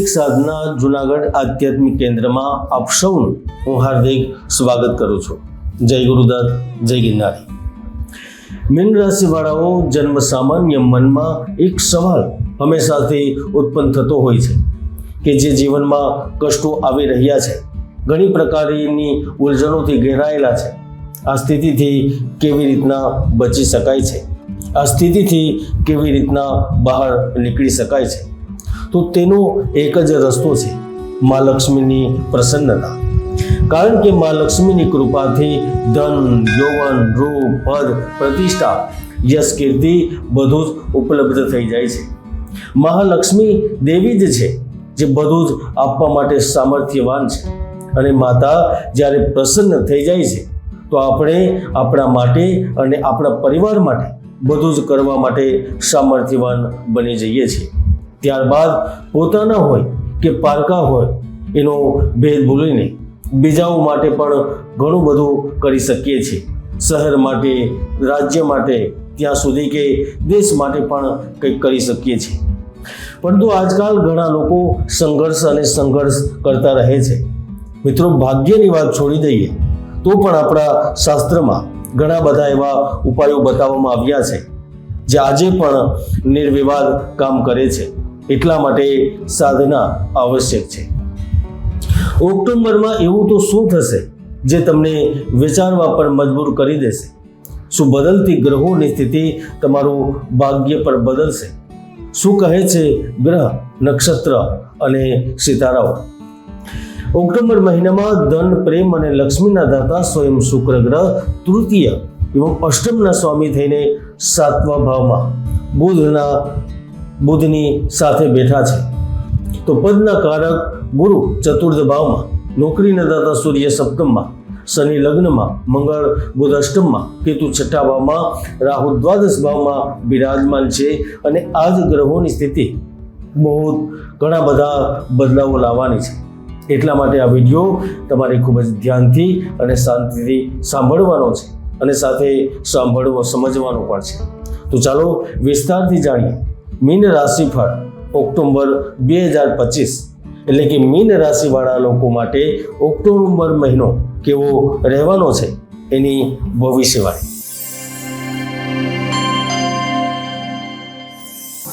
વૈદિક સાધના જુનાગઢ આધ્યાત્મિક કેન્દ્રમાં આપ સૌનું હું હાર્દિક સ્વાગત કરું છું. જય ગુરુદત્ત, જય ગિરનારી. મીન રાશિવાળાઓ જન્મ સામાન્ય મનમાં એક સવાલ હંમેશાથી ઉત્પન્ન થતો હોય છે કે જે જીવનમાં કષ્ટો આવી રહ્યા છે, ઘણી પ્રકારની ઉલઝણોથી ઘેરાયેલા છે. આ સ્થિતિથી કેવી રીતના બચી શકાય છે? આ સ્થિતિથી કેવી રીતના બહાર નીકળી શકાય છે? તો તેનો એક જ રસ્તો છે મા લક્ષ્મીની પ્રસન્નતા. કારણ કે મા લક્ષ્મીની કૃપાથી ધન, યૌવન, રૂપ, પદ, પ્રતિષ્ઠા, યશ, કીર્તિ બધું જ ઉપલબ્ધ થઈ જાય છે. મહાલક્ષ્મી દેવી જ છે જે બધું જ આપવા માટે સામર્થ્યવાન છે. અને માતા જ્યારે પ્રસન્ન થઈ જાય છે, તો આપણે આપણા માટે અને આપણા પરિવાર માટે બધું જ કરવા માટે સામર્થ્યવાન બની જઈએ છીએ. ત્યારબાદ પોતાના હોય કે પારકા હોય, એનો ભેદ ભૂલીને બીજાઓ માટે પણ ઘણું બધું કરી શકીએ છીએ. શહેર માટે, રાજ્ય માટે, ત્યાં સુધી કે દેશ માટે પણ કંઈક કરી શકીએ છીએ. પરંતુ આજકાલ ઘણા લોકો સંઘર્ષ અને સંઘર્ષ કરતા રહે છે. મિત્રો, ભાગ્યની વાત છોડી દઈએ, તો પણ આપણા શાસ્ત્રમાં ઘણા બધા એવા ઉપાયો બતાવવામાં આવ્યા છે, જે આજે પણ નિર્વિવાદ કામ કરે છે. એટલા માટે સાધના આવશ્યક છે. ઓક્ટોબરમાં એવું તો શું થશે જે તમને વિચારવા પર મજબૂર કરી દેશે? શું બદલતી ગ્રહોની સ્થિતિ તમારું ભાગ્ય પર બદલશે? શું કહે છે ગ્રહ, નક્ષત્ર અને સિતારાઓ? ઓક્ટોબર મહિનામાં ધન, પ્રેમ અને લક્ષ્મીના દાતા સ્વયં શુક્ર ગ્રહ, તૃતીય એવં અષ્ટમના સ્વામી થઈને સાતમા ભાવમાં બુધના બુધની સાથે બેઠા છે. તો પદના કારક ગુરુ ચતુર્થ ભાવમાં, નોકરીના દાતા સૂર્ય સપ્તમમાં, શનિ લગ્નમાં, મંગળ બુધ અષ્ટમમાં, કેતુ છઠ્ઠા ભાવમાં રાહુ દ્વાદશ ભાવમાં બિરાજમાન છે અને આ જ ગ્રહોની સ્થિતિ બહુ ઘણા બધા બદલાવો લાવવાની છે. એટલા માટે આ વીડિયો તમારે ખૂબ જ ધ્યાનથી અને શાંતિથી સાંભળવાનો છે અને સાથે સાંભળવો, સમજવાનો પણ છે. તો ચાલો વિસ્તારથી જાણીએ. મીન રાશિફળ ઓક્ટોબર બે હજાર પચીસ. એટલે કે મીન રાશિવાળા લોકો માટે ઓક્ટોબર મહિનો કેવો રહેવાનો છે એની ભવિષ્યવાણી.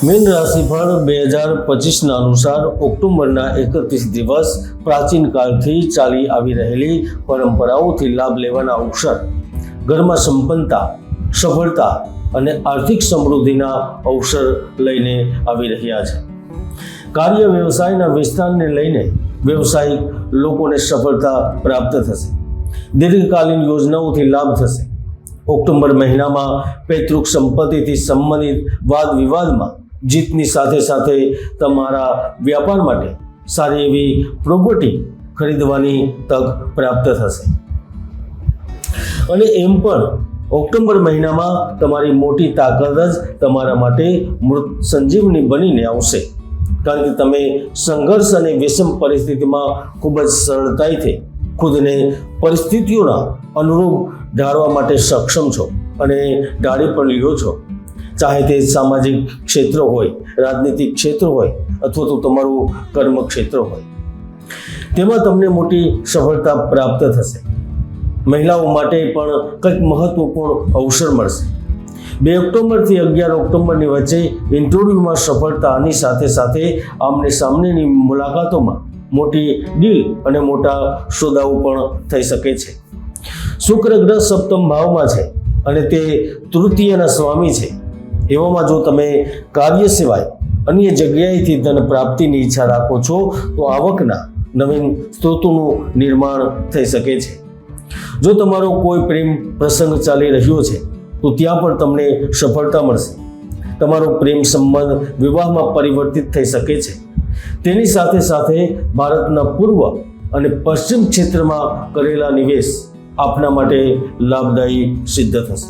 મીન રાશિફળ બે હજાર પચીસના અનુસાર ઓક્ટોબરના એકત્રીસ દિવસ પ્રાચીન કાળથી ચાલી આવી રહેલી પરંપરાઓથી લાભ લેવાના અવસર. ઘરમાં સંપન્નતા, સફળતા અને આર્થિક સમૃદ્ધિના અવસર લઈને આવી રહ્યા છે. કાર્ય વ્યવસાયના વિસ્તારને લઈને વ્યવસાયિક લોકોને સફળતા પ્રાપ્ત થશે. દીર્ઘકાલીન યોજનાઓથી લાભ થશે. ઓક્ટોબર મહિનામાં પૈતૃક સંપત્તિથી સંબંધિત વાદ વિવાદમાં જીતની સાથે સાથે તમારા વ્યાપાર માટે સારી એવી પ્રોપર્ટી ખરીદવાની તક પ્રાપ્ત થશે. અને એમ પણ ઓક્ટોબર મહિનામાં તમારી મોટી તાકાત જ તમારા માટે મૃત સંજીવની બનીને આવશે. કારણ કે તમે સંઘર્ષ અને વિષમ પરિસ્થિતિમાં ખૂબ જ સરળતાથી ખુદને પરિસ્થિતિઓના અનુરૂપ ઢાળવા માટે સક્ષમ છો અને ઢાળી પણ લ્યો છો. ચાહે તે સામાજિક ક્ષેત્ર હોય, રાજનીતિક ક્ષેત્ર હોય, અથવા તો તમારું કર્મ ક્ષેત્ર હોય. તેમાં તમને મોટી સફળતા પ્રાપ્ત થશે. મહિલાઓ માટે પણ કંઈક મહત્વપૂર્ણ અવસર મળશે. બે ઓક્ટોબરથી અગિયાર ઓક્ટોબરની વચ્ચે ઇન્ટરવ્યૂમાં સફળતાની સાથે સાથે આમને સામનેની મુલાકાતોમાં મોટી ડીલ અને મોટા સોદાઓ પણ થઈ શકે છે. શુક્ર ગ્રહ સપ્તમ ભાવમાં છે અને તે તૃતીયના સ્વામી છે. એવામાં જો તમે કાર્ય સિવાય અન્ય જગ્યાએથી ધન પ્રાપ્તિની ઈચ્છા રાખો છો, તો આવકના નવીન સ્ત્રોતોનું નિર્માણ થઈ શકે છે. જો તમારો કોઈ પ્રેમ પ્રસંગ ચાલી રહ્યો છે, તો ત્યાં પણ તમને સફળતા મળશે. તમારો પ્રેમ સંબંધ વિવાહમાં પરિવર્તિત થઈ શકે છે. તેની સાથે સાથે ભારતના પૂર્વ અને પશ્ચિમ ક્ષેત્રમાં કરેલા નિવેશ આપના માટે લાભદાયી સિદ્ધ થશે.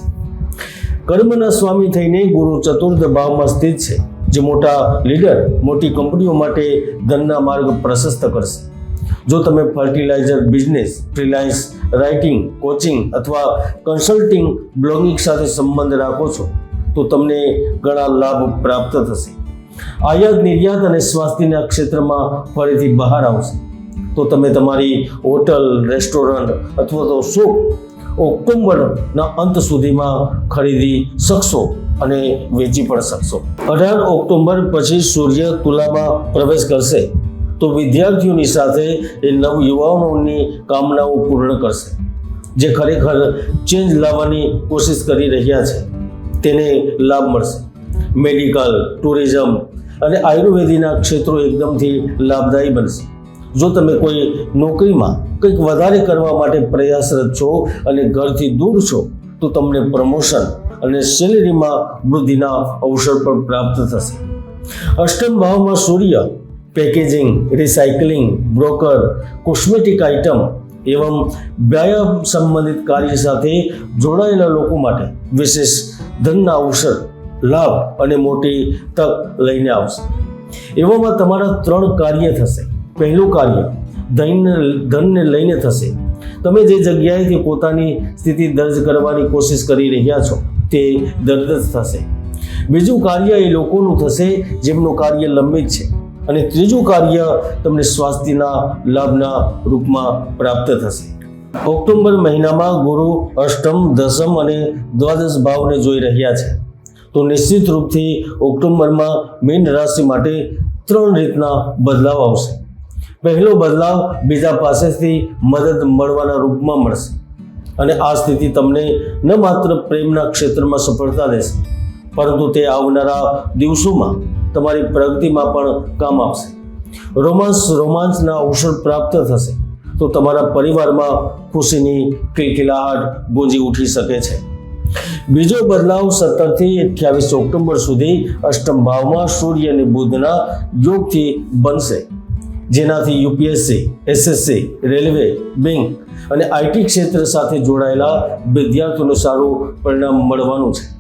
કર્મના સ્વામી થઈને ગુરુ ચતુર્થ ભાવમાં સ્થિત છે, જે મોટા લીડર, મોટી કંપનીઓ માટે ધનના માર્ગ પ્રશસ્ત કરશે. જો તમે fertiliser business freelance writing coaching અથવા કન્સલ્ટિંગ બ્લોગિંગ સાથે સંબંધ રાખો છો, તો તમને ઘણા લાભ પ્રાપ્ત થશે. આયાત નિર્યાત અને સ્વાસ્થ્યના ક્ષેત્રમાં ફરીથી બહાર આવશે. તો તમે તમારી હોટલ, રેસ્ટોરન્ટ અથવા તો શોપ ઓક્ટોબરના અંત સુધીમાં ખરીદી શકશો અને વેચી પણ શકશો. અઢાર ઓક્ટોબર પછી સૂર્ય તુલામાં પ્રવેશ કરશે. તો વિદ્યાર્થીઓની સાથે એ નવયુવાનોની કામનાઓ પૂર્ણ કરશે. જે ખરેખર ચેન્જ લાવવાની કોશિશ કરી રહ્યા છે, તેને લાભ મળશે. મેડિકલ, ટુરિઝમ અને આયુર્વેદીના ક્ષેત્રો એકદમથી લાભદાયી બનશે. જો તમે કોઈ નોકરીમાં કંઈક વધારે કરવા માટે પ્રયાસરત છો અને ઘરથી દૂર છો, તો તમને પ્રમોશન અને સેલેરીમાં વૃદ્ધિના અવસર પણ પ્રાપ્ત થશે. અષ્ટમ ભાવમાં સૂર્ય packaging recycling broker cosmetic item એવમ વ્યાયામ સંબંધિત કાર્ય સાથે જોડાયેલા લોકો માટે વિશેષ ધનના અવસર, લાભ અને મોટી તક લઈને આવશે. એવામાં તમારા ત્રણ કાર્ય થશે. પહેલું કાર્ય ધન ધનને લઈને થશે. તમે જે જગ્યાએથી પોતાની સ્થિતિ દર્જ કરવાની કોશિશ કરી રહ્યા છો, તે દર્દ થશે. બીજું કાર્ય એ લોકોનું થશે જેમનું કાર્ય લંબિત છે. અને ત્રીજું કાર્ય તમને સ્વાસ્થ્યના લાભના રૂપમાં પ્રાપ્ત થશે. ઓક્ટોબર મહિનામાં ગુરુ અષ્ટમ, દસમ અને દ્વાદશ ભાવને જોઈ રહ્યા છે. તો નિશ્ચિત રૂપથી ઓક્ટોબરમાં મીન રાશિ માટે ત્રણ રીતના બદલાવ આવશે. પહેલો બદલાવ બીજા પાસેથી મદદ મળવાના રૂપમાં મળશે અને આ સ્થિતિ તમને ન માત્ર પ્રેમના ક્ષેત્રમાં સફળતા દેશે, પરંતુ તે આવનારા દિવસોમાં તમારી પ્રગતિમાં પણ કામ આવશે રોમાંસ રોમાંચના અવસર પ્રાપ્ત થશે તો તમારા પરિવારમાં ખુશીની કિલકિલાહટ ગુંજી ઉઠી શકે છે. બીજો બદલાવ સત્તરથી અઠ્યાવીસ ઓક્ટોબર સુધી અષ્ટમ ભાવમાં સૂર્ય અને બુધના યોગથી બનશે. જેનાથી યુપીએસસી, એસએસસી, રેલવે, બેંક અને આઈટી ક્ષેત્ર સાથે જોડાયેલા વિદ્યાર્થીઓનું સારું પરિણામ મળવાનું છે.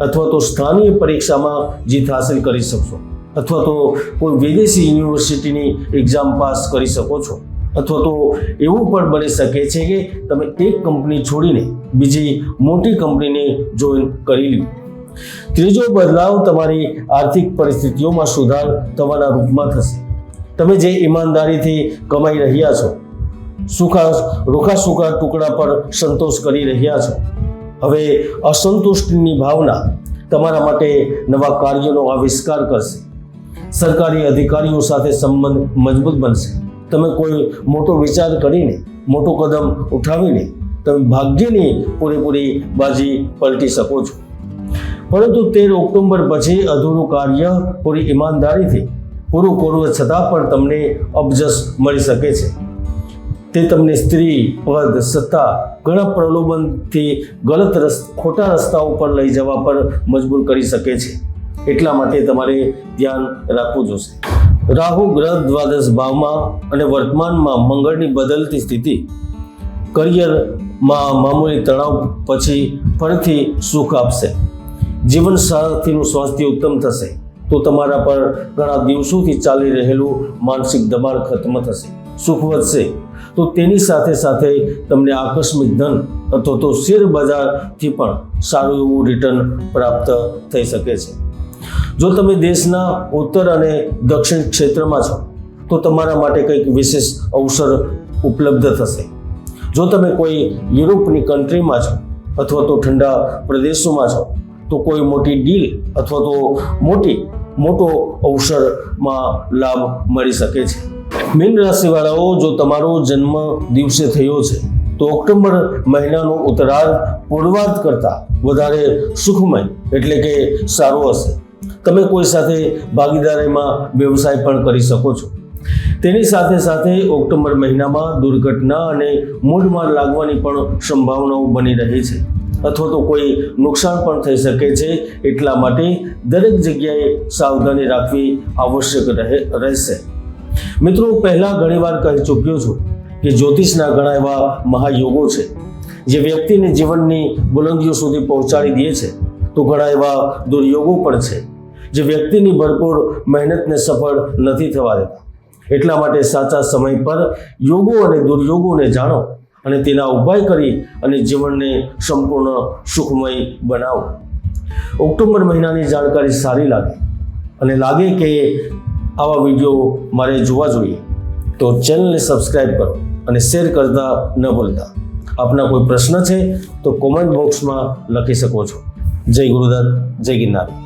અથવા તો સ્થાનીય પરીક્ષામાં જીત હાંસલ કરી શકશો. અથવા તો કોઈ વિદેશી યુનિવર્સિટીની એક્ઝામ પાસ કરી શકો છો. અથવા તો એવું પણ બની શકે છે કે તમે એક કંપની છોડીને બીજી મોટી કંપનીને જોઈન કરી લ્યો. ત્રીજો બદલાવ તમારી આર્થિક પરિસ્થિતિઓમાં સુધાર થવાના રૂપમાં થશે. તમે જે ઈમાનદારીથી કમાઈ રહ્યા છો, સુખા રોખા સુખા ટુકડા પર સંતોષ કરી રહ્યા છો હવે અસંતુષ્ટની ભાવના તમારા માટે નવા કાર્યોનો આવિષ્કાર કરશે. સરકારી અધિકારીઓ સાથે સંબંધ મજબૂત બનશે. તમે કોઈ મોટો વિચાર કરીને, મોટો કદમ ઉઠાવીને, તમે ભાગ્યની પૂરેપૂરી બાજી પલટી શકો છો. પરંતુ તેર ઓક્ટોબર પછી અધૂરું કાર્ય પૂરી ઈમાનદારીથી, પૂરું કરવું છતાં પણ તમને અબજસ મળી શકે છે. તે તમને સ્ત્રી, પદ, સત્તા, ઘણા પ્રલોભનથી ગલત રસ ખોટા રસ્તાઓ પર લઈ જવા પર મજબૂર કરી શકે છે. એટલા માટે તમારે ધ્યાન રાખવું જોશે. રાહુ, ગ્રહ, દ્વાદશ ભાવમાં અને વર્તમાનમાં મંગળની બદલતી સ્થિતિ. કરિયરમાં મામૂલી તણાવ પછી ફરીથી સુખ આપશે. જીવન સાથીનું સ્વાસ્થ્ય ઉત્તમ થશે. તો તમારા પર ઘણા દિવસોથી ચાલી રહેલું માનસિક દબાણ ખત્મ થશે. સુખ વધશે. તો તેની સાથે સાથે તમને આકસ્મિક ધન અથવા તો શેર બજારથી પણ સારું એવું રિટર્ન પ્રાપ્ત થઈ શકે છે. જો તમે દેશના ઉત્તર અને દક્ષિણ ક્ષેત્રમાં છો, તો તમારા માટે કંઈક વિશેષ અવસર ઉપલબ્ધ થશે. જો તમે કોઈ યુરોપની કન્ટ્રીમાં છો અથવા તો ઠંડા પ્રદેશોમાં છો, તો કોઈ મોટી ડીલ અથવા તો મોટી, મોટો અવસરમાં લાભ મળી શકે છે. મીન રાશિવાળાઓ જો તમારો જન્મ દિવસે થયો છે, તો ઓક્ટોબર મહિનાનો ઉતરાર પૂર્વાર્ધ કરતાં વધારે સુખમય એટલે કે સારો હશે. તમે કોઈ સાથે ભાગીદારીમાં વ્યવસાય પણ કરી શકો છો. તેની સાથે સાથે ઓક્ટોબર મહિનામાં દુર્ઘટના અને મૂળમાં લાગવાની પણ સંભાવનાઓ બની રહી છે. અથવા તો કોઈ નુકસાન પણ થઈ શકે છે, એટલા માટે દરેક જગ્યાએ સાવધાની રાખવી આવશ્યક રહે, રહેશે. મિત્રો પહેલાં ઘણીવાર કહી ચૂક્યો છું કે જ્યોતિષના ઘણા એવા મહાયોગો છે, જે વ્યક્તિને જીવનની બુલંદીઓ સુધી પહોંચાડી દે છે, તો ઘણા એવા દુર્યોગો પણ છે, જે વ્યક્તિની ભરપૂર મહેનતને સફળ નથી થવા દેતા. એટલા માટે સાચા સમય પર યોગો અને દુર્યોગોને જાણો અને તેના ઉપાય કરી અને જીવનને સંપૂર્ણ સુખમય બનાવો. ઓક્ટોબર મહિનાની જાણકારી સારી લાગે અને લાગે કે આવા વીડિયો મારે જોવા જોઈએ તો ચેનલને સબસ્ક્રાઈબ કરો અને શેર કરતા ન ભૂલતા. આપના કોઈ પ્રશ્ન છે તો કોમેન્ટ બોક્સમાં લખી શકો છો. જય ગુરુદત્ત, જય ગિરનાર.